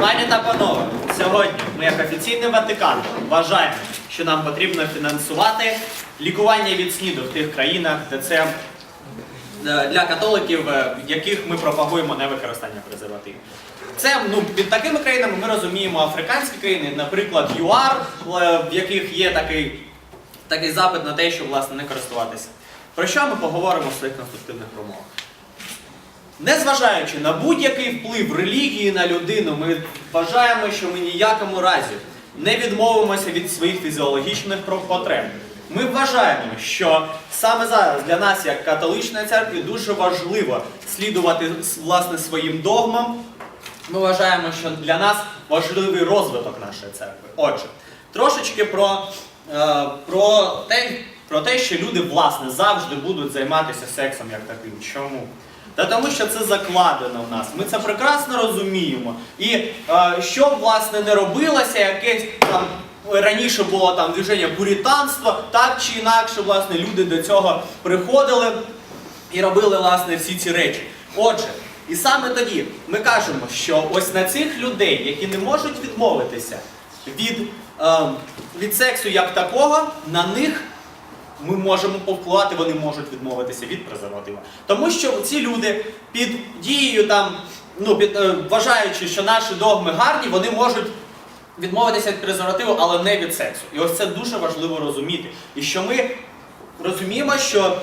Пані та панове, сьогодні ми, як офіційний Ватикан, вважаємо, що нам потрібно фінансувати лікування від СНІДу в тих країнах, де це е, для католиків, е, в яких ми пропагуємо невикористання презервативів. Це ну, під такими країнами ми розуміємо африканські країни, наприклад, ЮАР, е, в яких є такий, такий запит на те, щоб власне не користуватися. Про що ми поговоримо в своїх конструктивних промовах? Незважаючи на будь-який вплив релігії на людину, ми вважаємо, що ми ніякому разі не відмовимося від своїх фізіологічних потреб. Ми вважаємо, що саме зараз для нас, як католичної церкви, дуже важливо слідувати власне своїм догмам. Ми вважаємо, що для нас важливий розвиток нашої церкви. Отже, трошечки про, е, про, те, про те, що люди власне завжди будуть займатися сексом як таким. Чому? Та тому що це закладено в нас. Ми це прекрасно розуміємо. І е, що б, власне не робилося, якесь там раніше було там движення пуританства, так чи інакше, власне, люди до цього приходили і робили власне всі ці речі. Отже, і саме тоді ми кажемо, що ось на цих людей, які не можуть відмовитися від, е, від сексу як такого, на них ми можемо повпливати, вони можуть відмовитися від презерватива. Тому що ці люди під дією там, ну, під, е, вважаючи, що наші догми гарні, вони можуть відмовитися від презервативу, але не від сексу. І ось це дуже важливо розуміти. І що ми розуміємо, що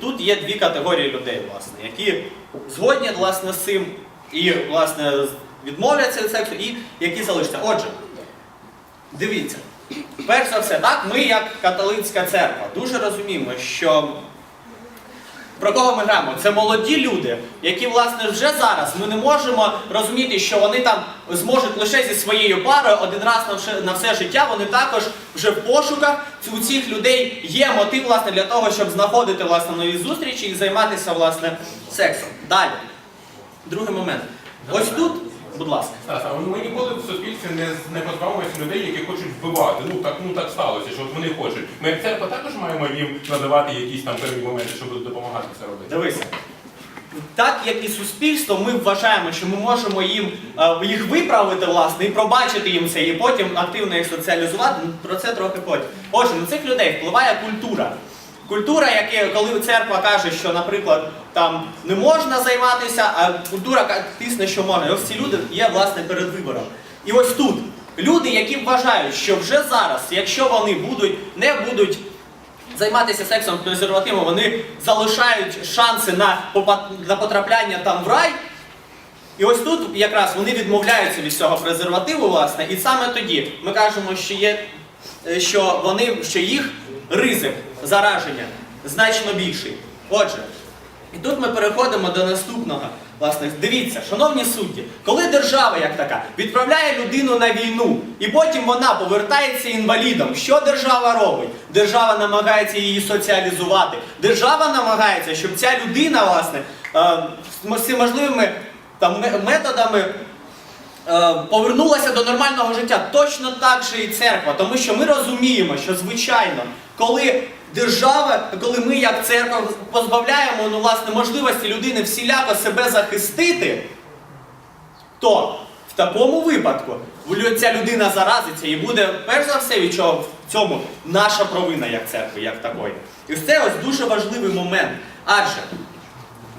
тут є дві категорії людей, власне, які згодні власне, з цим і власне відмовляться від сексу, і які залишаться. Отже, дивіться. Перш за все, так, ми, як католицька церква, дуже розуміємо, що про кого ми граємо? Це молоді люди, які, власне, вже зараз ми не можемо розуміти, що вони там зможуть лише зі своєю парою один раз на все, на все життя. Вони також вже в пошуках. У цих людей є мотив, власне, для того, щоб знаходити власне нові зустрічі і займатися власне сексом. Далі. Другий момент. Ось тут, будь ласка. Стас, а ми ніколи в суспільстві не, не позбавимося людей, які хочуть вбивати. Ну так, ну так сталося, що от вони хочуть. Ми як церква також маємо їм надавати якісь там певні моменти, що будуть допомагати це робити. Дивися. Так як і суспільство, ми вважаємо, що ми можемо їм е, їх виправити, власне, і пробачити їм це, і потім активно їх соціалізувати. Про це трохи потім. Отже, на цих людей впливає культура. Культура, яке, коли церква каже, що, наприклад, там не можна займатися, а культура тисне, що можна. І ось ці люди є власне перед вибором. І ось тут люди, які вважають, що вже зараз, якщо вони будуть, не будуть займатися сексом презервативом, вони залишають шанси на, на потрапляння там в рай. І ось тут якраз вони відмовляються від цього презервативу, власне, і саме тоді ми кажемо, що є, е, що вони, що їх ризик зараження значно більший. Отже, і тут ми переходимо до наступного. Власне, дивіться, шановні судді, коли держава як така відправляє людину на війну, і потім вона повертається інвалідом, що держава робить? Держава намагається її соціалізувати. Держава намагається, щоб ця людина, власне, е, з можливими там методами повернулася до нормального життя. Точно так же і церква, тому що ми розуміємо, що звичайно, коли держава, коли ми як церква позбавляємо ну, власне, можливості людини всіляко себе захистити, то в такому випадку ця людина заразиться і буде перш за все від чого в цьому наша провина як церкви, як такої. І це ось дуже важливий момент. Адже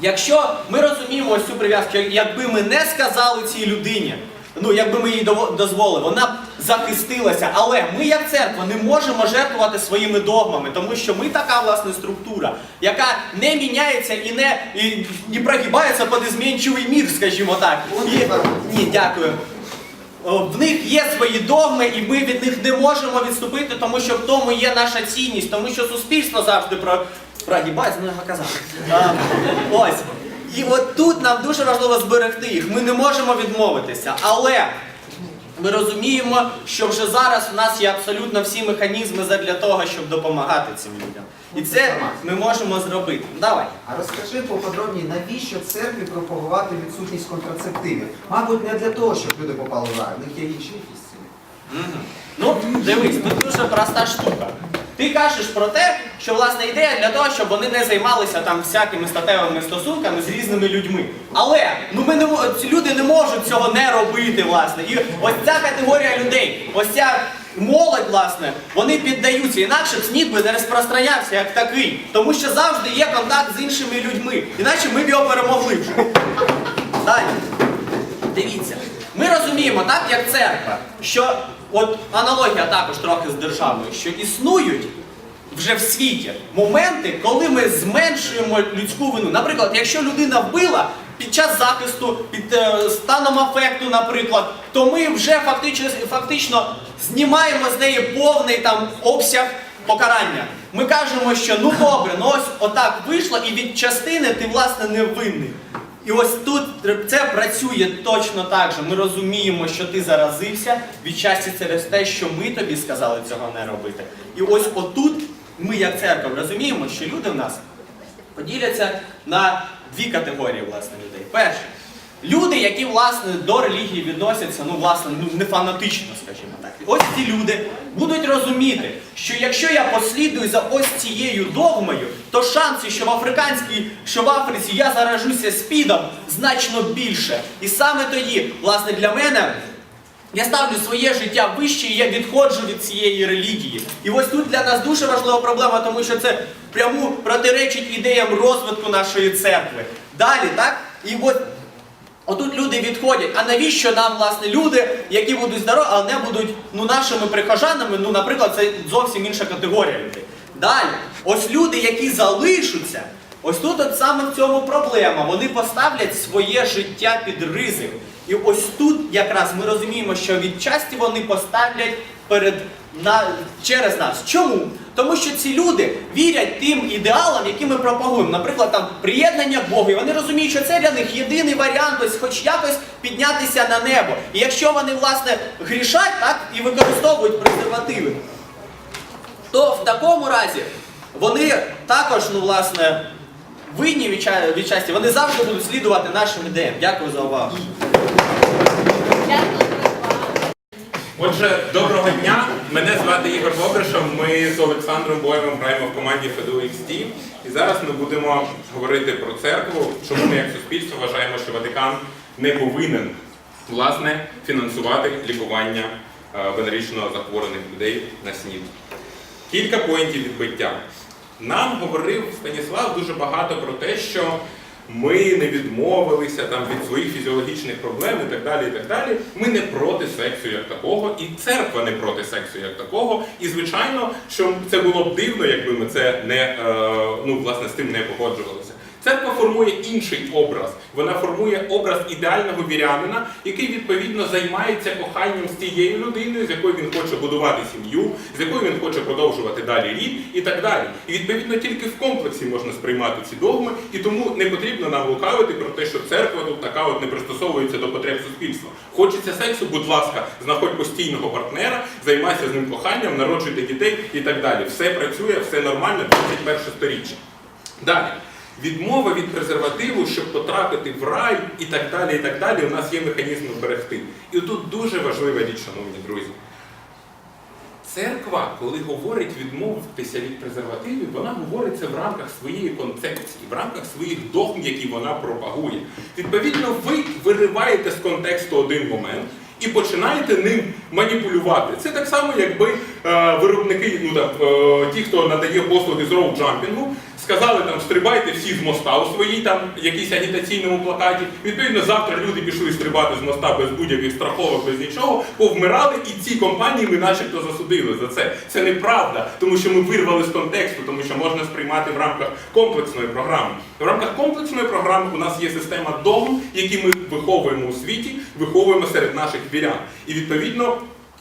Якщо ми розуміємо ось цю прив'язку, якби ми не сказали цій людині, ну якби ми їй дозволили, вона б захистилася. Але ми, як церква, не можемо жертвувати своїми догмами, тому що ми така власне структура, яка не міняється і не, і, не прогибається під змінчивий мір, скажімо так. І, ні, дякую. В них є свої догми, і ми від них не можемо відступити, тому що в тому є наша цінність, тому що суспільство завжди про прогибається, ну я казав. Ось. І от тут нам дуже важливо зберегти їх. Ми не можемо відмовитися. Але ми розуміємо, що вже зараз у нас є абсолютно всі механізми для того, щоб допомагати цим людям. І це ми можемо зробити. Давай. А розкажи поподробніше, навіщо церкві пропагувати відсутність контрацептивів? Мабуть, не для того, щоб люди попали в рай, в них є інші якісь цілі. Ну, дивись, тут дуже проста штука. Ти кажеш про те, що власне ідея для того, щоб вони не займалися там всякими статевими стосунками з різними людьми. Але ну ми не ці люди не можуть цього не робити, власне. І ось ця категорія людей, ось ця молодь, власне, вони піддаються. Інакше снід би не розпространявся як такий, тому що завжди є контакт з іншими людьми. Іначе ми б його перемогли вже. Далі. Дивіться, ми розуміємо, так як церква, що от аналогія також трохи з державою, що існують вже в світі моменти, коли ми зменшуємо людську вину. Наприклад, якщо людина вбила під час захисту, під е, станом афекту, наприклад, то ми вже фактично, фактично знімаємо з неї повний там обсяг покарання. Ми кажемо, що ну добре, ну ось отак вийшло, і від частини ти власне не винний. І ось тут це працює точно так же. Ми розуміємо, що ти заразився відчасті через те, що ми тобі сказали цього не робити. І ось отут ми, як церква, розуміємо, що люди в нас поділяться на дві категорії власне людей. Перше, люди, які власне до релігії відносяться, ну власне, ну не фанатично, скажімо. Ось ці люди будуть розуміти, що якщо я послідую за ось цією догмою, то шанси, що в африканській, що в Африці я заражуся спідом, значно більше. І саме тоді, власне, для мене. Я ставлю своє життя вище і я відходжу від цієї релігії. І ось тут для нас дуже важлива проблема, тому що це пряму протиречить ідеям розвитку нашої церкви. Далі, так? І от отут люди відходять. А навіщо нам, власне, люди, які будуть здорові, але не будуть ну, нашими прихожанами? Ну, наприклад, це зовсім інша категорія людей. Далі, ось люди, які залишаться, ось тут от саме в цьому проблема. Вони поставлять своє життя під ризик. І ось тут якраз ми розуміємо, що відчасті вони поставлять перед на, через нас. Чому? Тому що ці люди вірять тим ідеалам, які ми пропагуємо. Наприклад, там приєднання к Богу. І вони розуміють, що це для них єдиний варіант, ось хоч якось піднятися на небо. І якщо вони, власне, грішать, так, і використовують презервативи, то в такому разі вони також, ну, власне, винні від часті, вони завжди будуть слідувати нашим ідеям. Дякую за увагу. Отже, доброго дня. Мене звати Ігор Бобришов. Ми з Олександром Боєвим граємо в команді ФДУ XT. І зараз ми будемо говорити про церкву, чому ми як суспільство вважаємо, що Ватикан не повинен власне фінансувати лікування е, венерично захворених людей на СНІД. Кілька поінтів відбиття. Нам говорив Станіслав дуже багато про те, що ми не відмовилися там від своїх фізіологічних проблем і так далі. і так далі. Ми не проти сексу як такого, і церква не проти сексу як такого. І звичайно, що це було б дивно, якби ми це не е, ну власне з тим не погоджувалися. Церква формує інший образ. Вона формує образ ідеального вірянина, який відповідно займається коханням з тією людиною, з якою він хоче будувати сім'ю, з якою він хоче продовжувати далі рід і так далі. І відповідно тільки в комплексі можна сприймати ці догми, і тому не потрібно нам лукавити про те, що церква тут така от не пристосовується до потреб суспільства. Хочеться сексу, будь ласка, знаходь постійного партнера, займайся з ним коханням, народжуйте дітей і так далі. Все працює, все нормально, 21 сторіччя. Далі. Відмова від презервативу, щоб потрапити в рай і так далі, і так далі, у нас є механізм зберегти. І тут дуже важлива річ, шановні друзі. Церква, коли говорить відмовитися від презервативів, вона говорить це в рамках своєї концепції, в рамках своїх догм, які вона пропагує. Відповідно, ви вириваєте з контексту один момент і починаєте ним маніпулювати. Це так само, якби е, виробники, ну там е, ті, хто надає послуги з роуджампінгу, сказали там стрибайте всі з моста у своїй там якійсь агітаційному плакаті. Відповідно, завтра люди пішли стрибати з моста без будь-яких страховок, без нічого, повмирали, і ці компанії ми начебто засудили за це. Це неправда, тому що ми вирвали з контексту, тому що можна сприймати в рамках комплексної програми. В рамках комплексної програми у нас є система догм, які ми виховуємо у світі, виховуємо серед наших вірян. І відповідно.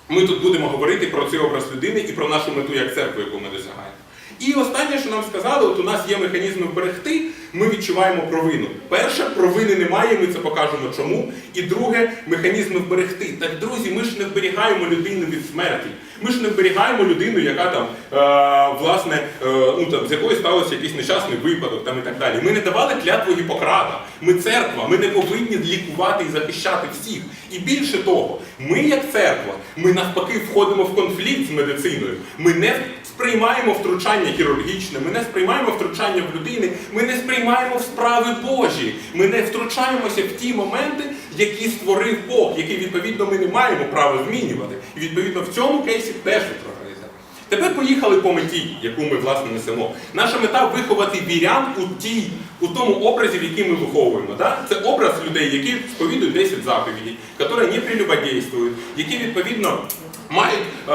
Ми тут будемо говорити про цей образ людини і про нашу мету як церкву, яку ми досягаємо. І останнє, що нам сказали, от у нас є механізми вберегти, ми відчуваємо провину. Перше, провини немає, ми це покажемо чому. І друге, механізми вберегти. Так, друзі, ми ж не вберігаємо людину від смерті. Ми ж не вберігаємо людину, яка там е, власне е, ну там з якої сталося якийсь нещасний випадок, там і так далі. Ми не давали клятву Гіппократа. Ми церква, ми не повинні лікувати і захищати всіх. І більше того, ми як церква, ми навпаки входимо в конфлікт з медициною. Ми не сприймаємо втручання хірургічне, ми не сприймаємо втручання в людини, ми не сприймаємо в справи Божі. Ми не втручаємося в ті моменти, які створив Бог, які відповідно ми не маємо права змінювати. І відповідно в цьому кейсі теж виправляється. Тепер поїхали по меті, яку ми власне несемо. Наша мета виховати вірян у тій, у тому образі, в який ми виховуємо. Да? Це образ людей, які сповідують 10 заповідей, які не прелюбодействують, які відповідно мають е,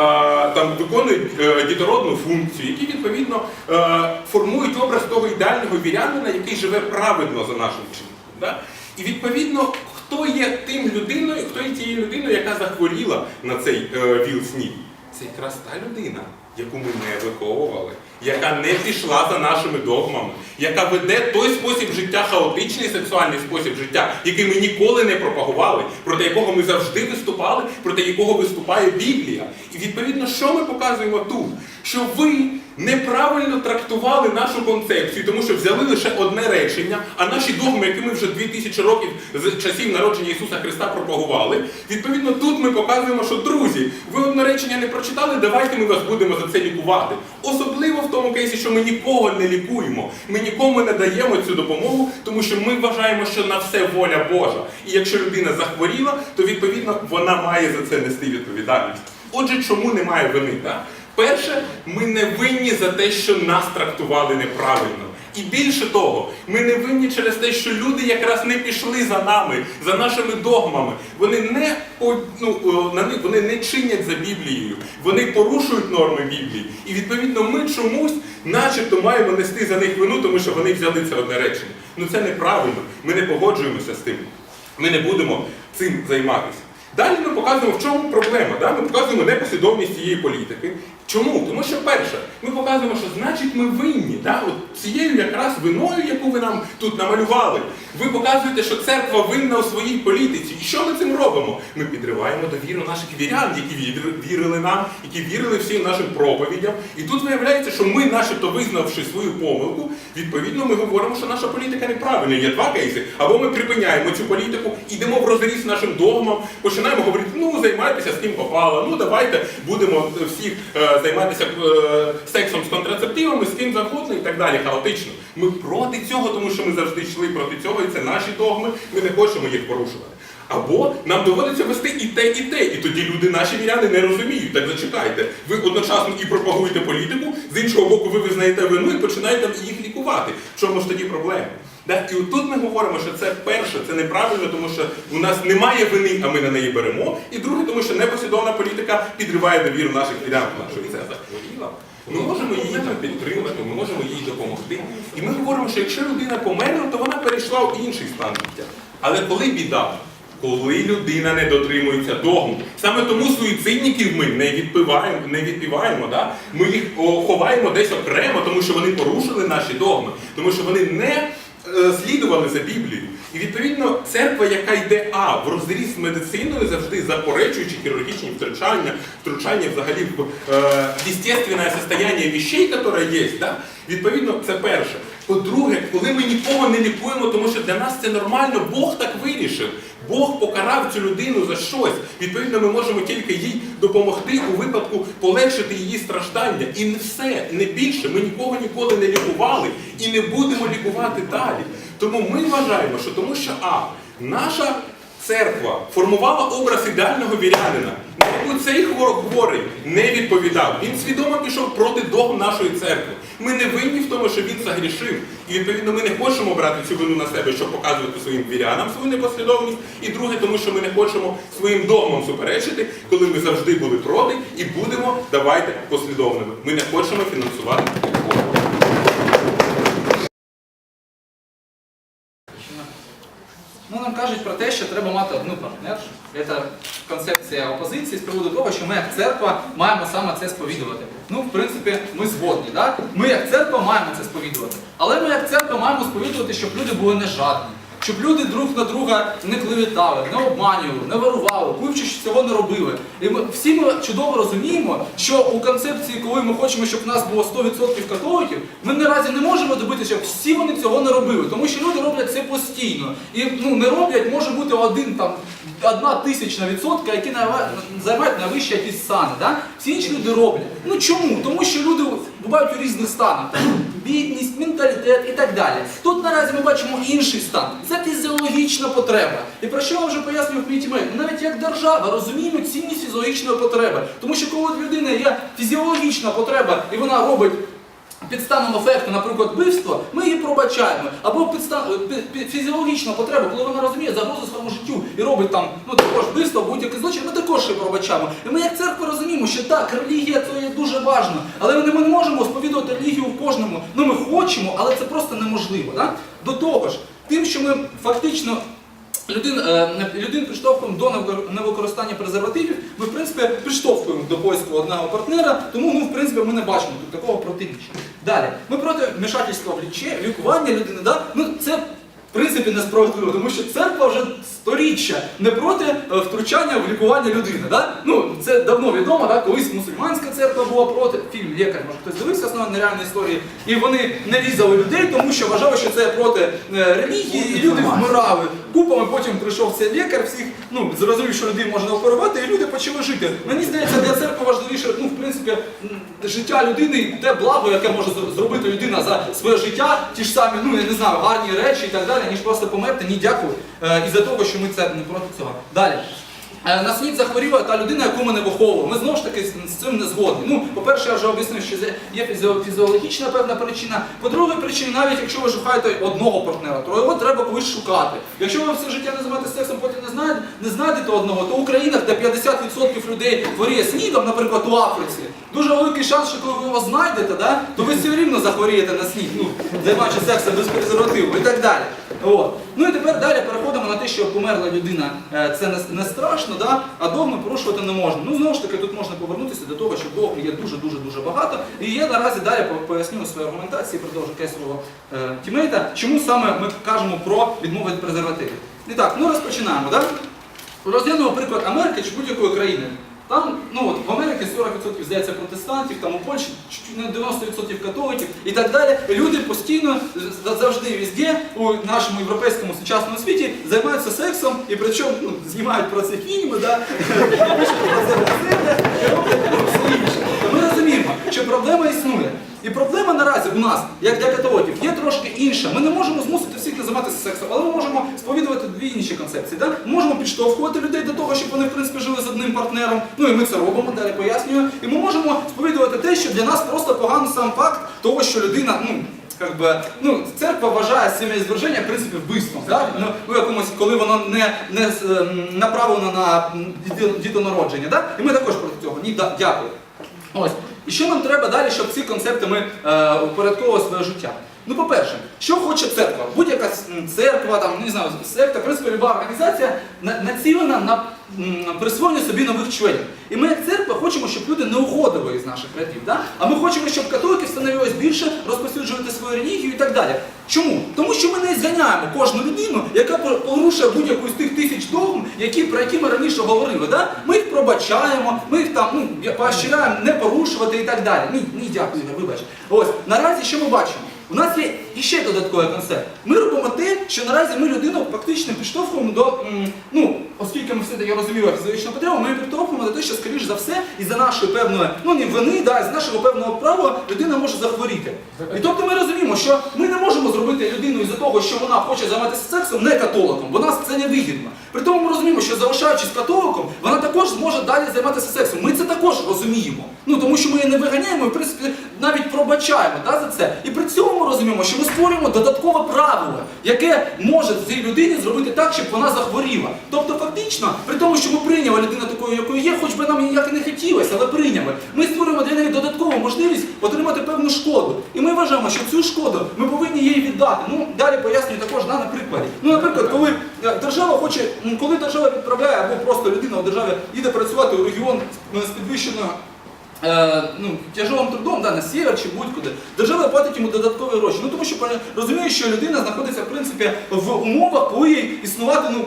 там виконують е, дітородну функцію, які відповідно е, формують образ того ідеального вірянина, який живе праведно за нашим чином. І відповідно, хто є тим людиною, хто є тією людиною, яка захворіла на цей віл снів? Це якраз та людина, яку ми не виховували, яка не пішла за нашими догмами, яка веде той спосіб життя, хаотичний сексуальний спосіб життя, який ми ніколи не пропагували, проти якого ми завжди виступали, проти якого виступає Біблія. І відповідно, що ми показуємо тут? Що ви неправильно трактували нашу концепцію, тому що взяли лише одне речення, а наші догми, які ми вже 2000 років з часів народження Ісуса Христа пропагували. Відповідно, тут ми показуємо, що друзі, ви одне речення не прочитали, давайте ми вас будемо за це лікувати. Особливо в тому кейсі, що ми нікого не лікуємо, ми нікому не даємо цю допомогу, тому що ми вважаємо, що на все воля Божа. І якщо людина захворіла, то відповідно вона має за це нести відповідальність. Отже, чому немає вини? Так? Перше, ми не винні за те, що нас трактували неправильно. І більше того, ми не винні через те, що люди якраз не пішли за нами, за нашими догмами. Вони не ну, вони не чинять за Біблією, вони порушують норми Біблії. І відповідно ми чомусь, начебто, маємо нести за них вину, тому що вони взяли це одне речення. Ну це неправильно. Ми не погоджуємося з тим. Ми не будемо цим займатися. Далі ми показуємо, в чому проблема. Да? Ми показуємо непослідовність цієї політики. Чому? Тому що перше, ми показуємо, що значить ми винні. Да? От цією якраз виною, яку ви нам тут намалювали, ви показуєте, що церква винна у своїй політиці. І що ми цим робимо? Ми підриваємо довіру наших вірян, які вір- вірили нам, які вірили всім нашим проповідям. І тут виявляється, що ми, начебто визнавши свою помилку, відповідно ми говоримо, що наша політика неправильна. Є два кейси. Або ми припиняємо цю політику, йдемо в розріз нашим догмам, починаємо говорити, ну займайтеся з ким попало, ну давайте будемо всіх е, займатися е, сексом з контрацептивами, з ким завгодно і так далі, хаотично. Ми проти цього, тому що ми завжди йшли проти цього, і це наші догми, ми не хочемо їх порушувати. Або нам доводиться вести і те, і те. І тоді люди, наші віряни, не розуміють. Так зачекайте. Ви одночасно і пропагуєте політику, з іншого боку, ви визнаєте вину і починаєте їх лікувати. В чому ж тоді проблема? Да? І отут ми говоримо, що це перше, це неправильно, тому що у нас немає вини, а ми на неї беремо. І друге, тому що непослідовна політика підриває довіру наших вірян нашої церкви. Ми можемо її там підтримати, ми можемо їй допомогти. І ми говоримо, що якщо людина померла, то вона перейшла в інший стан життя. Але коли біда? Коли людина не дотримується догм. Саме тому суїцидників ми не відпиваємо, не відпіваємо, да? ми їх ховаємо десь окремо, тому що вони порушили наші догми, тому що вони не слідували за Біблією. І відповідно церква, яка йде а в розріз з медициною, завжди заперечуючи хірургічні втручання, втручання взагалі в е, естественне состояние вещей, яке є, да? відповідно, це перше. По-друге, коли ми нікого не лікуємо, тому що для нас це нормально, Бог так вирішив. Бог покарав цю людину за щось. Відповідно, ми можемо тільки їй допомогти у випадку полегшити її страждання. І не все, не більше. Ми нікого ніколи не лікували і не будемо лікувати далі. Тому ми вважаємо, що тому що А, наша церква формувала образ ідеального вірянина, на яку цей хвор- хворий не відповідав. Він свідомо пішов проти догм нашої церкви. Ми не винні в тому, що він загрішив. І відповідно ми не хочемо брати цю вину на себе, щоб показувати своїм вірянам свою непослідовність. І друге, тому що ми не хочемо своїм догмам суперечити, коли ми завжди були проти і будемо давайте послідовними. Ми не хочемо фінансувати нам кажуть, про те, що треба мати одну партнершу. Це концепція опозиції з приводу того, що ми як церква маємо саме це сповідувати. Ну, в принципі, ми згодні. Да? Ми як церква маємо це сповідувати. Але ми як церква маємо сповідувати, щоб люди були не жадні. Щоб люди друг на друга не клеветали, не обманювали, не вирували, що цього не робили. І ми всі ми чудово розуміємо, що у концепції, коли ми хочемо, щоб в нас було 100% католиків, ми наразі не можемо добитися, щоб всі вони цього не робили, тому що люди роблять це постійно. І ну не роблять, може бути один там. Одна тисячна відсотка, які займають найвищі якісь стани. Да? Всі інші люди роблять. Ну чому? Тому що люди бувають у різних станах. Бідність, менталітет і так далі. Тут наразі ми бачимо інший стан. Це фізіологічна потреба. І про що я вже пояснюю в мітімейт? Ми навіть як держава розуміємо цінність фізіологічної потреби. Тому що коли в людини є фізіологічна потреба і вона робить. Під станом ефекту, наприклад, вбивство, ми її пробачаємо. Або під стан, пі- пі- фізіологічна потреба, коли вона розуміє загрозу своєму життю і робить там ну також вбивство, будь-який злочин, ми також її пробачаємо. І ми як церква розуміємо, що так, релігія це є дуже важливо, але ми не можемо сповідувати релігію в кожному. Ну ми хочемо, але це просто неможливо. Да? До того ж, тим, що ми фактично Людин, е, людей підштовхуємо до невикористання презервативів, ми, в принципі, підштовхуємо до поиску одного партнера, тому, ну, в принципі, ми не бачимо тут такого протиріччя. Далі, ми проти вмішательства в лічі, лікування людини, да? ну, це, в принципі, несправедливо, тому що церква вже сторіччя не проти е, втручання в лікування людини. Да? Ну, це давно відомо, да? колись мусульманська церква була проти, фільм «Лікар», може хтось дивився основа нереальної історії, і вони не різали людей, тому що вважали, що це проти е, релігії, і люди вмирали купами, потім прийшов цей лікар, всіх ну, зрозумів, що людей можна оперувати, і люди почали жити. Мені здається, для церкви важливіше, ну, в принципі, життя людини і те благо, яке може зробити людина за своє життя, ті ж самі, ну я не знаю, гарні речі і так далі, ніж просто померти. Ні, дякую. Е, і за того, що ми це не проти цього. Далі. Е, На світ захворіла та людина, яку ми не виховували. Ми знову ж таки з- цим не згодні. Ну, по-перше, я вже об'яснив, що є фізіологічна певна причина. По-друге, причина, навіть якщо ви шукаєте одного партнера, то його треба колись шукати. Якщо ви все життя не займаєтеся сексом, потім не знаєте, не знайдете одного, то в Українах, де 50% людей хворіє СНІДом, наприклад, у Африці, дуже великий шанс, що коли ви його знайдете, да, то ви все рівно захворієте на СНІД, ну, займаючись сексом без презервативу і так далі. От. Ну і тепер далі переходимо на те, що померла людина е, це не, не страшно, да? а догми порушувати не можна. Ну знову ж таки, тут можна повернутися до того, що догм є дуже дуже дуже багато. І я наразі далі поясню свою аргументацію, продовжу кейсового е, тімейта, чому саме ми кажемо про відмову від презервативів. І так, ну розпочинаємо. Да? Розглянемо приклад Америки чи будь-якої країни. Там, ну от в Америці 40% здається протестантів, там у Польщі чуть не 90% католиків і так далі. Люди постійно завжди везде у нашому європейському сучасному світі займаються сексом і причому ну, знімають про це фільми, да? і роблять ну, що проблема існує. І проблема наразі у нас, як для католиків, є трошки інша. Ми не можемо змусити всіх не займатися сексом, але ми можемо сповідувати дві інші концепції. Да? Ми можемо підштовхувати людей до того, щоб вони в принципі жили з одним партнером. Ну і ми це робимо, далі пояснюю. І ми можемо сповідувати те, що для нас просто поганий сам факт того, що людина, ну. Как ну, церква вважає сім'єзверження, в принципі, вбивством. Да? Ну, ну, якомусь, коли воно не, не ем, направлено на дітонародження. Да? І ми також проти цього. Ні, да, дякую. Ось. І що нам треба далі, щоб ці концепти ми е, упорядковували своє життя? Ну, по-перше, що хоче церква? Будь-яка церква, там, не знаю, секта, в принципі, люба організація націлена на присвоєння собі нових членів. І ми, як церква, хочемо, щоб люди не уходили із наших рядів. Да? А ми хочемо, щоб католиків становилось більше, розповсюджувати свою релігію і так далі. Чому? Тому що ми не зганяємо кожну людину, яка порушує будь-яку з тих тисяч догм, які, про які ми раніше говорили. Да? Ми їх пробачаємо, ми їх там ну, поощряємо не порушувати і так далі. Ні, ні, дякую, вибач. Ось наразі що ми бачимо? У нас є іще додатковий концепт. Ми робимо те, що наразі ми людину фактично підштовхуємо до, ну, оскільки ми все-таки розуміємо фізичну потребу, ми підштовхуємо до те, що, скоріш за все, із за нашої певної, ну не вини, да, з нашого певного права людина може захворіти. І тобто ми розуміємо, що ми не можемо зробити людину із-за того, що вона хоче займатися сексом, не католиком, бо нас це не вигідно. При тому ми розуміємо, що залишаючись католиком, вона також зможе далі займатися сексом. Ми це також розуміємо. Ну тому що ми її не виганяємо, і в принципі навіть пробачаємо да, за це. І при цьому розуміємо, що ми створюємо додаткове правило, яке може цій людині зробити так, щоб вона захворіла. Тобто, фактично, при тому, що ми прийняли людину такою, якою є, хоч би нам ніяк і не хотілося, але прийняли. Ми створюємо для неї додаткову можливість отримати певну шкоду. І ми вважаємо, що цю шкоду ми повинні їй віддати. Ну далі пояснюю також на прикладі. Ну, наприклад, коли е, держава хоче, коли держава відправляє або просто людина у державі їде працювати у регіон з- з підвищеною е, ну, тяжовим трудом, да, на север чи будь-куди, держава платить йому додаткові гроші. Ну тому що розуміє, що людина знаходиться в принципі в умовах, коли їй існувати, ну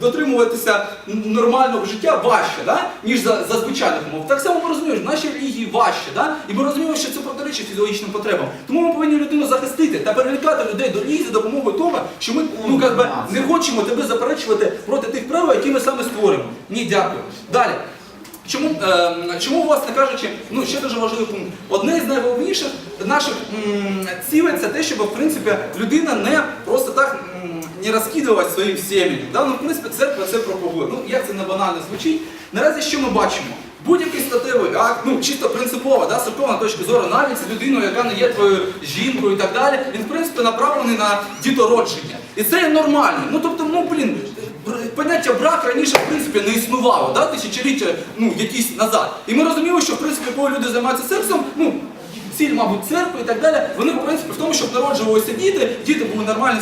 дотримуватися нормального життя важче, да, ніж за, за звичайних умов. Так само ми розуміємо, що в нашій релігії важче, да, і ми розуміємо, що це протирічить фізіологічним потребам. Тому ми повинні людину захистити та перелікати людей до релігії за допомогою того, що ми ну, би, не хочемо тебе заперечувати проти тих правил, які ми саме створимо. Ні, дякую. Далі. Чому, е, чому, власне кажучи, ну ще дуже важливий пункт. Одне з найголовніших наших м, цілей це те, щоб в принципі людина не просто так м, не розкидувалась своїм сім'ям. Да? Ну, в принципі, церква це пропагує. Ну, як це не банально звучить. Наразі що ми бачимо? Будь-який статевий акт, ну чисто принципово, да, з точки зору, навіть з людиною, яка не є твоєю жінкою і так далі, він в принципі направлений на дітородження. І це є нормально. Ну тобто, ну блін, поняття брак раніше в принципі не існувало, да, тисячоліття ну, якісь назад. І ми розуміли, що в принципі, коли люди займаються сексом, ну. Ціль, мабуть, церкви і так далі, вони в принципі в тому, щоб народжувалися діти, діти були нормальні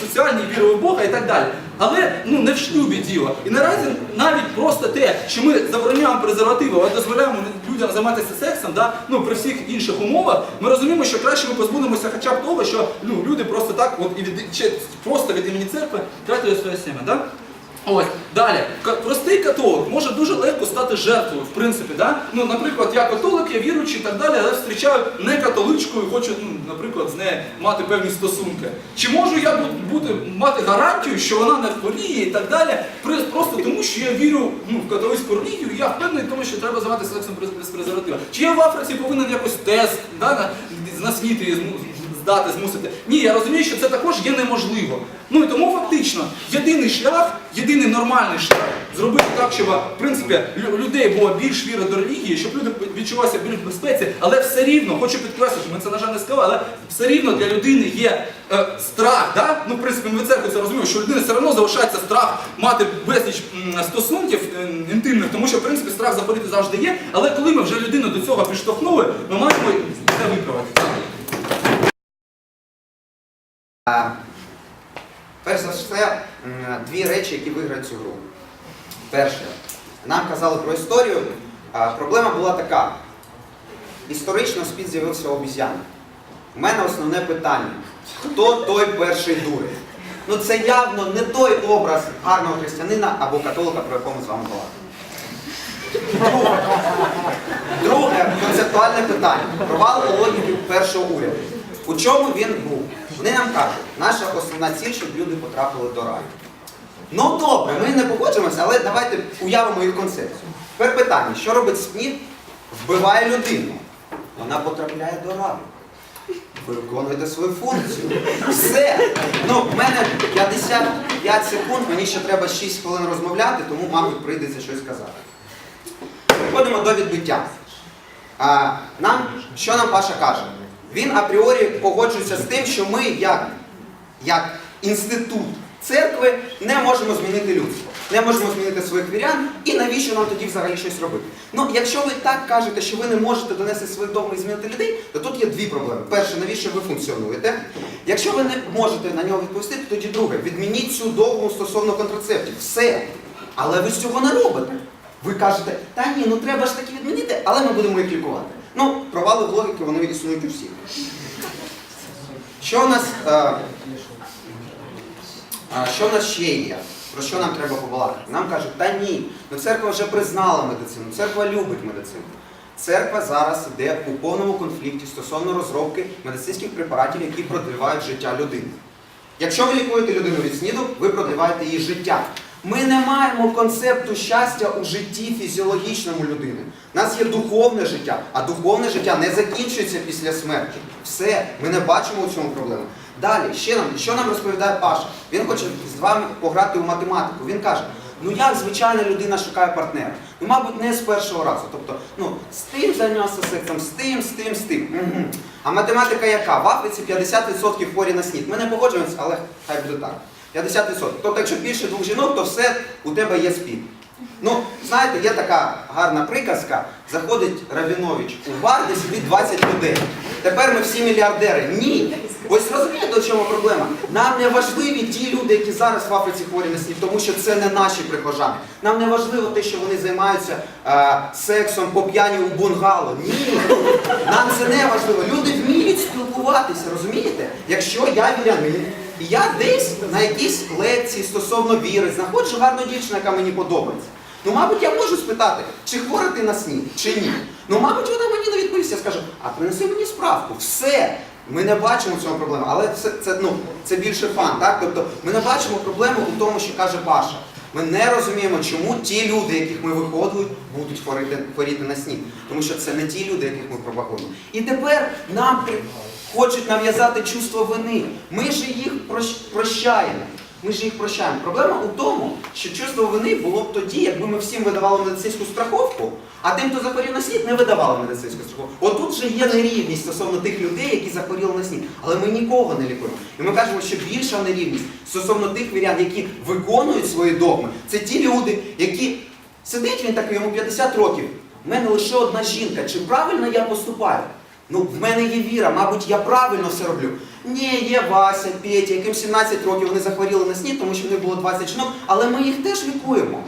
соціальні, вірили в Бога і так далі. Але ну не в шлюбі діло. І наразі навіть просто те, що ми забороняємо презервативи, але дозволяємо людям займатися сексом, да, ну при всіх інших умовах, ми розуміємо, що краще ми позбудемося хоча б того, що ну, люди просто так, от і від чи просто від імені церкви тратили своє сім'я. Да? Ось далі, простий католик може дуже легко стати жертвою, в принципі, да? Ну, наприклад, я католик, я віруючий і так далі, але зустрічаю не католичку і хочу, ну, наприклад, з нею мати певні стосунки. Чи можу я бу- бути мати гарантію, що вона не хворіє і так далі, просто тому, що я вірю ну, в католицьку релігію, і я впевнений тому, що треба займатися сексом без. Чи я в Африці повинен якось тест да, на, на світі зму- здати, змусити. Ні, я розумію, що це також є неможливо. Ну і тому фактично єдиний шлях, єдиний нормальний шлях зробити так, щоб в принципі людей було більш віри до релігії, щоб люди відчувалися більш в безпеці, але все рівно, хочу підкреслити, ми це на жаль не сказали, але все рівно для людини є е, страх. Да? Ну, в принципі, ми в церкві це розуміємо, що у людини все одно залишається страх мати безліч стосунків е, інтимних, тому що в принципі страх захворіти завжди є. Але коли ми вже людину до цього підштовхнули, ми маємо це виправити. А, Перш за все, дві речі, які виграють цю гру. Перше, нам казали про історію. Проблема була така. Історично спід з'явився у обіз'яни. У мене основне питання: хто той перший дурень? Ну це явно не той образ гарного християнина або католика, про якого ми з вами балакали. Друге концептуальне питання. Провал логіки першого уряду. У чому він був? Вони нам кажуть, наша основна ціль, щоб люди потрапили до раю. Ну добре, ми не погоджуємося, але давайте уявимо їх концепцію. Тепер питання, що робить СМІ? Вбиває людину. Вона потрапляє до раю. Ви виконуєте свою функцію. Все. Ну, в мене 55 секунд, мені ще треба 6 хвилин розмовляти, тому, мабуть, прийдеться щось казати. Переходимо до відбиття. А, нам, що нам Паша каже? Він апріорі погоджується з тим, що ми, як, як інститут церкви, не можемо змінити людство, не можемо змінити своїх вірян, і навіщо нам тоді взагалі щось робити? Ну, якщо ви так кажете, що ви не можете донести своїх догми і змінити людей, то тут є дві проблеми. Перше, навіщо ви функціонуєте? Якщо ви не можете на нього відповісти, то тоді друге, відмініть цю догму стосовно контрацептів. Все. Але ви цього не робите. Ви кажете, та ні, ну треба ж таки відмінити, але ми будемо їх лікувати. Ну, провали в логіки, вони існують у всіх. Що у нас, е, а, що у нас ще є? Про що нам треба побалакати? Нам кажуть, та ні, ну церква вже признала медицину, церква любить медицину. Церква зараз йде у повному конфлікті стосовно розробки медицинських препаратів, які продлівають життя людини. Якщо ви лікуєте людину від сніду, ви продліваєте її життя. Ми не маємо концепту щастя у житті фізіологічному людини. У нас є духовне життя, а духовне життя не закінчується після смерті. Все, ми не бачимо у цьому проблеми. Далі, ще нам, що нам розповідає Паша? Він хоче з вами пограти у математику. Він каже: Ну як звичайна людина шукає партнера? Ну, мабуть, не з першого разу. Тобто, ну, з тим зайнявся сексом, з тим, з тим, з тим. Угу. А математика яка? В Африці 50% хворі на снід. Ми не погоджуємося, але хай буде так. 50%. Тобто, якщо більше двох жінок, то все у тебе є спід. Ну, знаєте, є така гарна приказка. Заходить Рабінович у бар, де сидить 20 людей. Тепер ми всі мільярдери. Ні. Ось розумієте, в чому проблема? Нам не важливі ті люди, які зараз в Африці хворі на снід, тому що це не наші прихожани. Нам не важливо те, що вони займаються е, сексом по п'яні у бунгало. Ні. Нам це не важливо. Люди вміють спілкуватися, розумієте? Якщо я вірянин, я десь на якійсь лекції стосовно віри знаходжу гарну дівчину, яка мені подобається. Ну, мабуть, я можу спитати, чи хвора ти на снід, чи ні. Ну, мабуть, вона мені не відповість. Я скажу, а принеси мені справку. Все. Ми не бачимо в цьому проблеми, але це, це, ну, це більше фан, так? Тобто ми не бачимо проблему у тому, що каже Паша. Ми не розуміємо, чому ті люди, яких ми виходили, будуть хворіти, хворіти на снід. Тому що це не ті люди, яких ми пропагуємо. І тепер нам хочуть нав'язати чувство вини. Ми ж їх прощаємо. Ми ж їх прощаємо. Проблема у тому, що чувство вини було б тоді, якби ми всім видавали медицинську страховку, а тим, хто захворів на снід, не видавали медицинську страховку. Отут же є нерівність стосовно тих людей, які захворіли на снід. Але ми нікого не лікуємо. І ми кажемо, що більша нерівність стосовно тих вірян, які виконують свої догми, це ті люди, які сидить він такий, йому 50 років. У мене лише одна жінка. Чи правильно я поступаю? Ну, в мене є віра, мабуть, я правильно все роблю. Ні, є Вася, Петя, яким 17 років вони захворіли на снід, тому що в них було 20 жінок, але ми їх теж лікуємо.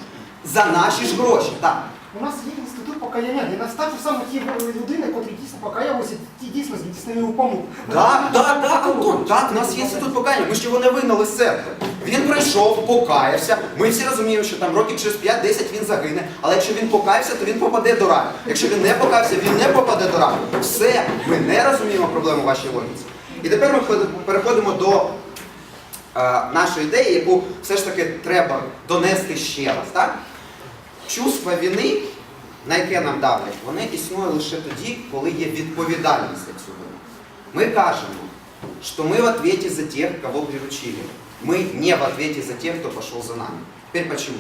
За наші ж гроші. Так. У нас є інститут покаяння, нас також саме ті людини, котрі дійсно покаялися, ті дійсно здійснили помилку. Так, так, так, Антон, так, у нас є інститут покаяння. Ми ж його не вигнали з церкви. Він прийшов, покаявся. Ми всі розуміємо, що там років через 5-10 він загине. Але якщо він покаявся, то він попаде до раю. Якщо він не покаявся, він не попаде до раю. Все, ми не розуміємо проблему в вашій логіці. І тепер ми переходимо- переходимо до е, нашої ідеї, яку все ж таки треба донести ще раз. Так? Чувство вини, на яке нам давлять, вони існує лише тоді, коли є відповідальність за цю вину. Мы кажем, что мы в ответе за тех, кого приручили. Мы не в ответе за тех, хто пішов за нами. Тепер почему?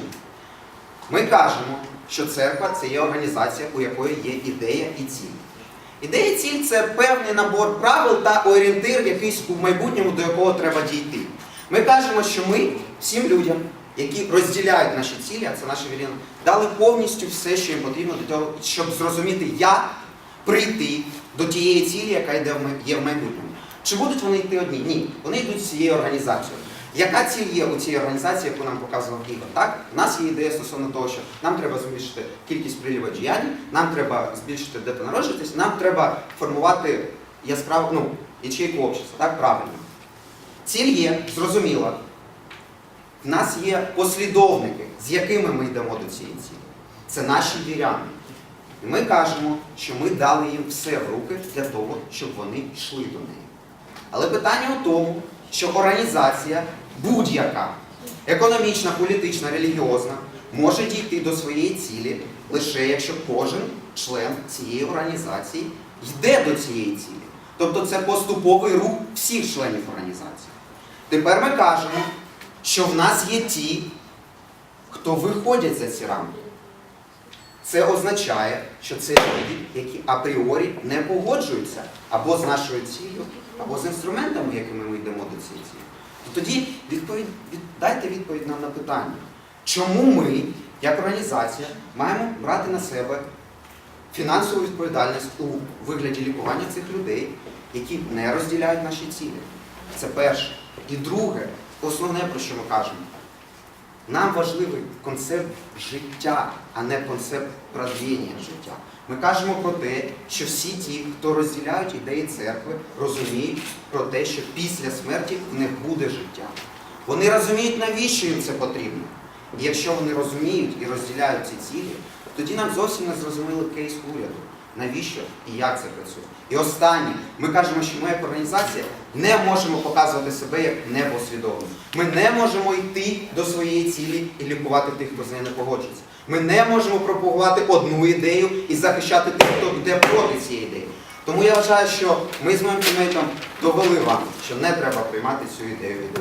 Ми кажемо, що церква це є організація, у якої є ідея і ціль. Ідея і ціль це певний набор правил та орієнтир якийсь у майбутньому, до якого треба дійти. Ми кажемо, що ми всім людям, які розділяють наші цілі, а це наші віряни, дали повністю все, що їм потрібно для того, щоб зрозуміти, як прийти до тієї цілі, яка йде є в майбутньому. Чи будуть вони йти одні? Ні. Вони йдуть з цією організацією. Яка ціль є у цій організації, яку нам показував Ігор? Так? У нас є ідея стосовно того, що нам треба збільшити кількість приліва діянь, нам треба збільшити де народжуватись, нам треба формувати яскраву ну, ячейку общества, так правильно. Ціль є, зрозуміла. В нас є послідовники, з якими ми йдемо до цієї цілі. Це наші віряни. І ми кажемо, що ми дали їм все в руки для того, щоб вони йшли до неї. Але питання у тому, що організація будь-яка, економічна, політична, релігіозна, може дійти до своєї цілі лише якщо кожен член цієї організації йде до цієї цілі. Тобто це поступовий рух всіх членів організації. Тепер ми кажемо, що в нас є ті, хто виходять за ці рамки. Це означає, що це люди, які апріорі не погоджуються або з нашою ціллю, або з інструментами, якими ми йдемо до цієї цілі. То тоді відповідь, від, дайте відповідь нам на питання, чому ми, як організація, маємо брати на себе фінансову відповідальність у вигляді лікування цих людей, які не розділяють наші цілі. Це перше. І друге, основне, про що ми кажемо. Нам важливий концепт життя, а не концепт продління життя. Ми кажемо про те, що всі ті, хто розділяють ідеї церкви, розуміють про те, що після смерті них буде життя. Вони розуміють, навіщо їм це потрібно. І якщо вони розуміють і розділяють ці цілі, тоді нам зовсім не зрозумілий кейс уряду. Навіщо і як це працює? І останнє, ми кажемо, що ми як організація не можемо показувати себе як непослідовно. Ми не можемо йти до своєї цілі і лікувати тих, хто з нею не погоджується. Ми не можемо пропагувати одну ідею і захищати тих, хто йде проти цієї ідеї. Тому я вважаю, що ми з моїм тімейтом довели вам, що не треба приймати цю ідею від